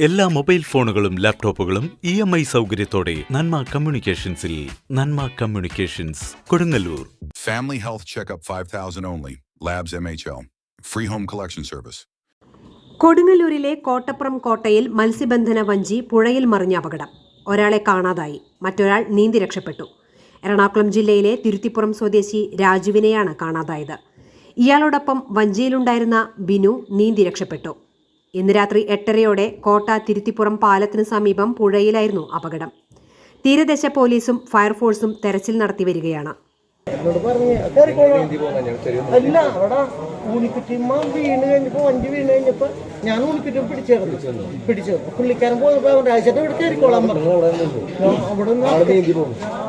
എല്ലാ മൊബൈൽ ഫോണുകളും ലാപ്ടോപ്പുകളും ഇ എം ഐ സൗകര്യത്തോടെ നന്മ കമ്മ്യൂണിക്കേഷൻസിൽ Nanma communications Kodungallur. Family health checkup five thousand 5000 labs M H free home collection service കൊടുങ്ങല്ലൂരിലെ Kottappuram കോട്ടയിൽ മത്സ്യബന്ധന വഞ്ചി പുഴയിൽ മറിഞ്ഞ അപകടം. ഒരാളെ കാണാതായി. മറ്റൊരാൾ നീന്തി രക്ഷപ്പെട്ടു. എറണാകുളം ജില്ലയിലെ തിരുത്തിപ്പുറം സ്വദേശി രാജുവിനെയാണ് കാണാതായത്. ഇയാളോടൊപ്പം വഞ്ചിയിലുണ്ടായിരുന്ന ബിനു നീന്തി രക്ഷപ്പെട്ടു. ഇന്ന് രാത്രി എട്ടരയോടെ കോട്ട തിരുത്തിപ്പുറം പാലത്തിന് സമീപം പുഴയിലായിരുന്നു അപകടം. തീരദേശ പോലീസും ഫയർഫോഴ്സും തെരച്ചിൽ നടത്തി വരികയാണ്. അല്ല അവിടെ ഊണിക്കുറ്റിമ്മ വീണ് കഴിഞ്ഞപ്പോ വണ്ടി വീണ് കഴിഞ്ഞപ്പോ ഞാൻ ഊണിക്കുറ്റി പിടിച്ചേർന്നു പിടിച്ചു പുള്ളിക്കാരൻ പോയപ്പോ ഒരാഴ്ചത്തെ ഇവിടെ കയറിക്കോളാൻ പറഞ്ഞു. ഞാൻ അവിടെ നിന്ന്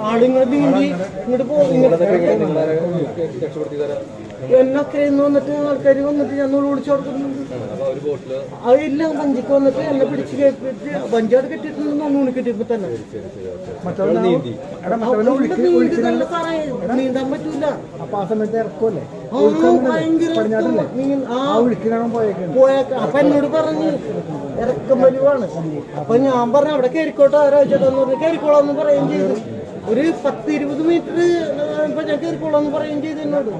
ആളിങ്ങനെ നീന്തി ഇങ്ങോട്ട് പോകും എന്നൊക്കെ ഇന്ന് വന്നിട്ട് ആൾക്കാർ വന്നിട്ട് ഞാൻ ഓടിച്ചു കൊടുക്കുന്നുണ്ട്. അതില്ല വഞ്ചിക്ക് വന്നിട്ട് എന്നെ പിടിച്ച് കയറ്റിട്ട് വഞ്ചിയോട് അവിടെ കെട്ടിയിട്ടുണ്ടെന്ന് ഊണി കെട്ടിയപ്പോ തന്നെ. നീന്താൻ പറ്റൂല. അപ്പൊ ആ സമയത്ത് ഇറക്കുമല്ലേ എന്നോട് പറഞ്ഞു ഇറക്കം വരുവാണ്. അപ്പൊ ഞാൻ പറഞ്ഞു അവിടെ കയറിക്കോട്ടെ ആരാ പറഞ്ഞു കയറിക്കോളാന്ന് പറയുകയും ചെയ്തു. ഒരു പത്ത് ഇരുപത് മീറ്റർ ഇപ്പൊ ഞാൻ കയറിക്കോളാന്ന് പറയുകയും ചെയ്തു എന്നോട്.